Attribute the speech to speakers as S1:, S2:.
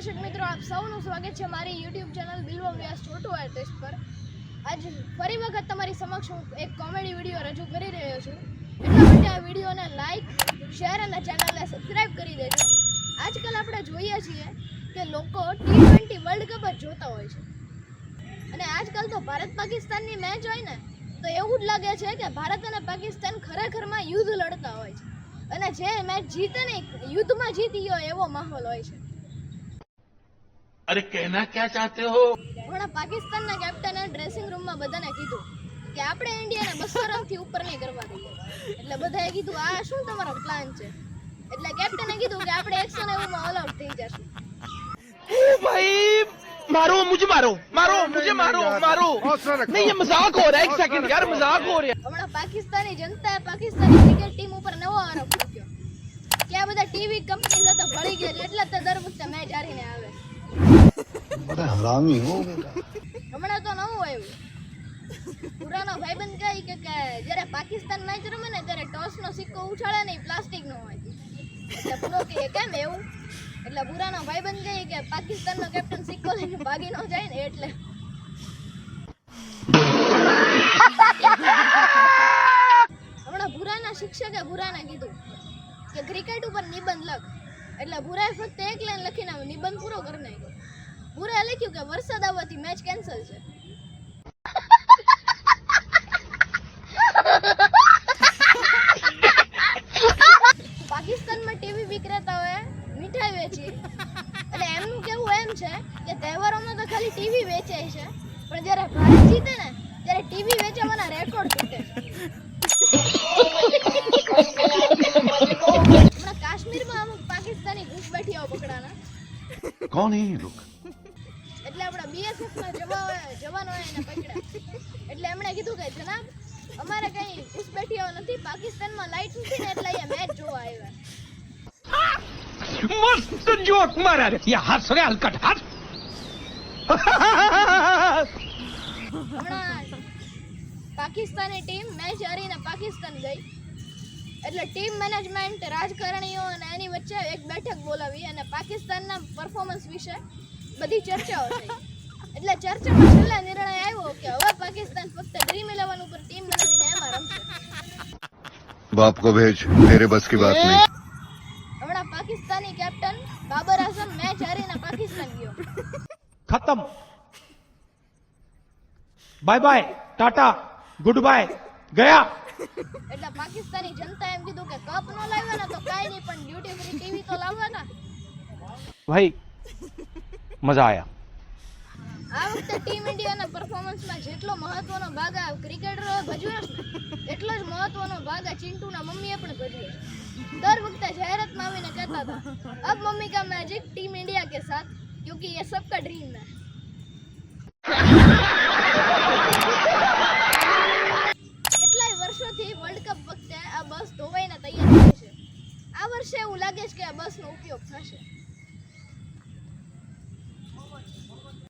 S1: છે મારી YouTube channel Bilvam Vyas Chhotu artist પર. આજ ફરી વખત તમારી સમક્ષ હું એક કોમેડી વીડિયો રજૂ કરી રહ્યો છું. એટલા માટે આ વિડીયોને લાઇક શેર અને ચેનલને સબસ્ક્રાઇબ કરી દેજો. આજકાલ આપણે જોઈએ છીએ કે લોકો ટી ટ્વેન્ટી વર્લ્ડ કપ જ જોતા હોય છે. અને આજકાલ તો ભારત પાકિસ્તાનની મેચ હોય ને, તો એવું જ લાગે છે કે ભારત અને પાકિસ્તાન ખરેખરમાં યુદ્ધ લડતા હોય છે. અને જે મેચ જીતે ને, યુદ્ધમાં જીતી ગયો એવો માહોલ હોય છે.
S2: अरे कहना क्या चाहते हो
S1: હમણાં પાકિસ્તાનના કેપ્ટને ડ્રેસિંગ રૂમમાં બધાને કીધું કે આપણે ઇન્ડિયાને બસો રનથી ઉપર નહીં કરવા દઈએ એટલે બધાએ કીધું આ શું તમારો પ્લાન છે એટલે કેપ્ટને કીધું કે આપણે એકસો નેવુંમાં ઓલ આઉટ થઈ જશું
S3: ओ भाई मारो मुझे मारो मारो मुझे मारो मारो नहीं ये मजाक हो रहा है एक सेकंड यार मजाक हो रहा है
S1: હમણાં પાકિસ્તાની જનતાએ પાકિસ્તાની ક્રિકેટ ટીમ ઉપર નવો આરોપ મૂક્યો કે આ બધા ટીવી કંપની સાથે ભળી ગયા છે એટલે જ તે દર વખતે મેચ હારીને આવે
S4: બધા હરામી હો.
S1: હમણાં તો નવું આવ્યું. પુરાનો ભાઈબંધ કહે કે જ્યારે પાકિસ્તાન મેચ રમે ને ત્યારે ટોસનો સિક્કો ઉછાળે નહીં પ્લાસ્ટિકનો હોય. એટલે પૂરો કહે, કેમ એવું? એટલે પુરાનો ભાઈબંધ કહે કે પાકિસ્તાનનો કેપ્ટન સિક્કો લઈને ભાગી નો જાય ને એટલે. હમણાં ભૂરાના શિક્ષકે ભૂરાને કીધું કે ક્રિકેટ ઉપર નિબંધ લખ. એટલે ભૂરાએ ફક્ત એક લાઈન લખીને નિબંધ પૂરો કરી નાખ્યો. પૂરા લખ્યું કે વરસાદ આવવાથી મેચ કેન્સલ છે? પાકિસ્તાનમાં ટીવી વિક્રેતાઓએ મીઠાઈ વેચી. એટલે એમનું કેવું એમ છે કે તહેવારોમાં તો ખાલી ટીવી વેચાય છે. પણ જ્યારે ભારત જીતે ને, ત્યારે ટીવી વેચાવાના રેકોર્ડ તૂટે છે. કાશ્મીરમાં અમુક પાકિસ્તાની ઘૂસબેઠીઓ પકડાના.
S4: કોણ
S1: એ લોકો? બીએસએફ ના જવાનો એને પકડ્યા એટલે એમણે કીધું કે જનાબ અમારે કઈ ઘુસપેઠીઓ નથી પાકિસ્તાનમાં લાઈટ નથી ને એટલે અહીંયા મેચ જોવા આવ્યા.
S3: મસ્ત જોક મારા રે. યા હસ રે હલકટ
S1: હસ પાકિસ્તાની ટીમ મેચ હારીને પાકિસ્તાન ગઈ. એટલે ટીમ મેનેજમેન્ટ રાજકારણીઓ અને એની વચ્ચે એક બેઠક બોલાવી અને પાકિસ્તાનના પરફોર્મન્સ વિશે બધી ચર્ચાઓ થઈ. એટલે ચર્ચામાં છેલ્લે નિર્ણય આવ્યો કે હવે પાકિસ્તાન ફક્ત ડ્રીમ ઇલેવન ઉપર ટીમ બનાવીને એમાં રમશે
S4: बाप को भेज मेरे बस की बात नहीं
S1: હમણાં પાકિસ્તાની કેપ્ટન બાબર આઝમ મેચ હારીને પાકિસ્તાન ગયો
S3: खत्म bye bye tata goodbye गया
S1: એટલે પાકિસ્તાની જનતા એમ કીધું કે કપ ન લાવ્યા ને તો કાંઈ નહીં પણ ડ્યુટી ફ્રી ટીવી તો લાવવાના
S3: भाई मजा आया
S1: આ વખતે ટીમ ઇન્ડિયાના પરફોર્મન્સમાં જેટલો મહત્વનો ભાગ આ ક્રિકેટરો ભજવ્યો એટલો જ મહત્વનો ભાગ આ ચિંટુના મમ્મીએ પણ ભજવ્યો દર વખતે જાહેરાતમાં આવીને કહેતા હતા, અબ મમ્મી કા મેજિક ટીમ ઇન્ડિયા કે સાથ? ક્યોંકિ યે સબકા ડ્રીમ હે. કેટલાય વર્ષોથી વર્લ્ડ કપ વખતે આ બસ ધોવાઈને તૈયાર થઈ છે. આ વર્ષે એવું લાગે છે કે આ બસનો ઉપયોગ થશે.